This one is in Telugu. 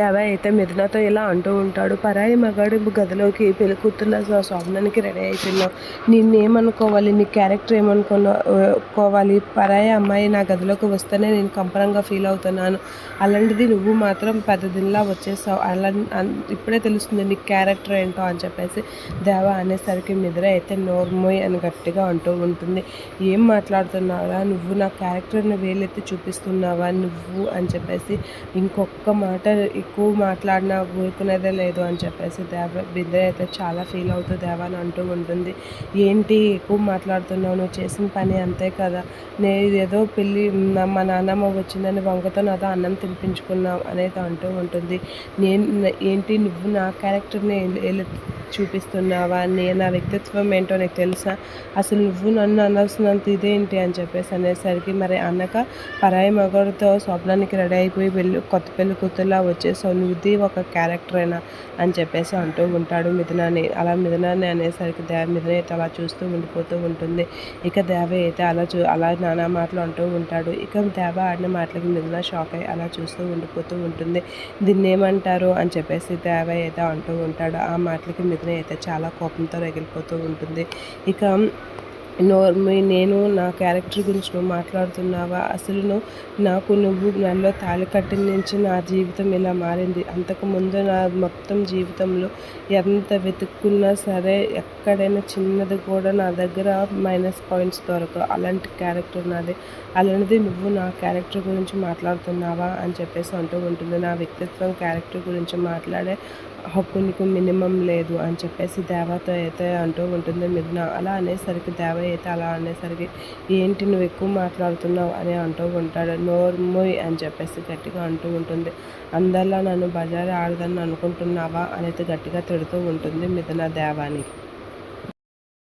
దేవ అయితే మిథునతో ఇలా అంటూ ఉంటాడు పరాయి మగాడు గదిలోకి పెళ్ళి కూతుర్ల స్వప్నానికి రెడీ అవుతున్నావు నిన్నేమనుకోవాలి? నీ క్యారెక్టర్ ఏమనుకోవాలి పరాయి అమ్మాయి నా గదిలోకి వస్తేనే నేను కంపరంగా ఫీల్ అవుతున్నాను. అలాంటిది నువ్వు మాత్రం పెద్దదిలా వచ్చేసావు. అలా ఇప్పుడే తెలుస్తుంది నీ క్యారెక్టర్ ఏంటో అని చెప్పేసి దేవ అనేసరికి మిథున అయితే నోర్మోయ్ అని గట్టిగా అంటూ ఉంటుంది. ఏం మాట్లాడుతున్నావా నువ్వు నా క్యారెక్టర్ని వేలెత్తి చూపిస్తున్నావా? నువ్వు అని చెప్పేసి ఇంకొక మాట ఎక్కువ మాట్లాడినా ఊరుకునేదే లేదు అని చెప్పేసి దేవ బిందె అయితే చాలా ఫీల్ అవుతూ దేవ అని అంటూ ఉంటుంది. ఏంటి ఎక్కువ మాట్లాడుతున్నావు? నువ్వు చేసిన పని అంతే కదా. నేను ఏదో పెళ్ళి మా నాన్నమ్మ వచ్చిందని వంకతో నాతో అన్నం తినిపించుకున్నావు అనేది అంటూ ఉంటుంది. నేను ఏంటి నువ్వు నా క్యారెక్టర్ని చూపిస్తున్నావా? నేను నా వ్యక్తిత్వం ఏంటో నీకు తెలుసా? అసలు నువ్వు నన్ను అనాల్సినంత ఇదేంటి? అని చెప్పేసి అనేసరికి మరి అన్నక పరాయి మగడితో స్వప్నానికి రెడీ అయిపోయి పెళ్ళి కొత్త పెళ్ళి కూతురులా సో నువ్వుది ఒక అయినా అని చెప్పేసి అంటూ ఉంటాడు మిథునాన్ని అలా మిథునాన్ని అనేసరికి దేవ మిథున అయితే అలా చూస్తూ ఉండిపోతూ ఉంటుంది. ఇక దేవ అయితే అలా చూ అలా నానా మాటలు అంటూ ఉంటాడు. ఇక దేవ ఆడిన మాటలకి మిథున షాక్ అయ్యి అలా చూస్తూ ఉండిపోతూ ఉంటుంది. దీన్ని ఏమంటారు అని చెప్పేసి దేవ అయితే అంటూ ఉంటాడు. ఆ మాటలకి మిథున అయితే చాలా కోపంతో రగిలిపోతూ ఉంటుంది. ఇక నోర్మి నేను నా క్యారెక్టర్ గురించి నువ్వు మాట్లాడుతున్నావా? అసలు నువ్వు నాకు నువ్వు నన్ను తాళి కట్టిన నుంచి నా జీవితం ఇలా మారింది. అంతకుముందు నా మొత్తం జీవితంలో ఎంత వెతుక్కున్నా సరే ఎక్కడైనా చిన్నది కూడా నా దగ్గర మైనస్ పాయింట్స్ దొరకవు. అలాంటి క్యారెక్టర్ నాది. అలాంటిది నువ్వు నా క్యారెక్టర్ గురించి మాట్లాడుతున్నావా? అని చెప్పేసి అంటూ ఉంటుంది. నా వ్యక్తిత్వం క్యారెక్టర్ గురించి మాట్లాడే హక్కు నీకు మినిమం లేదు అని చెప్పేసి దేవత అయితే అంటూ ఉంటుంది మిథున. అలా అనేసరికి దేవ అయితే అలా అనేసరికి ఏంటి నువ్వు ఎక్కువ మాట్లాడుతున్నావు అని అంటూ ఉంటాడు. నోర్మోయ్ అని చెప్పేసి గట్టిగా అంటూ ఉంటుంది. అందరిలా నన్ను బజారు ఆడదని అనుకుంటున్నావా? అనేది గట్టిగా తిడుతూ ఉంటుంది మిథున దేవానికి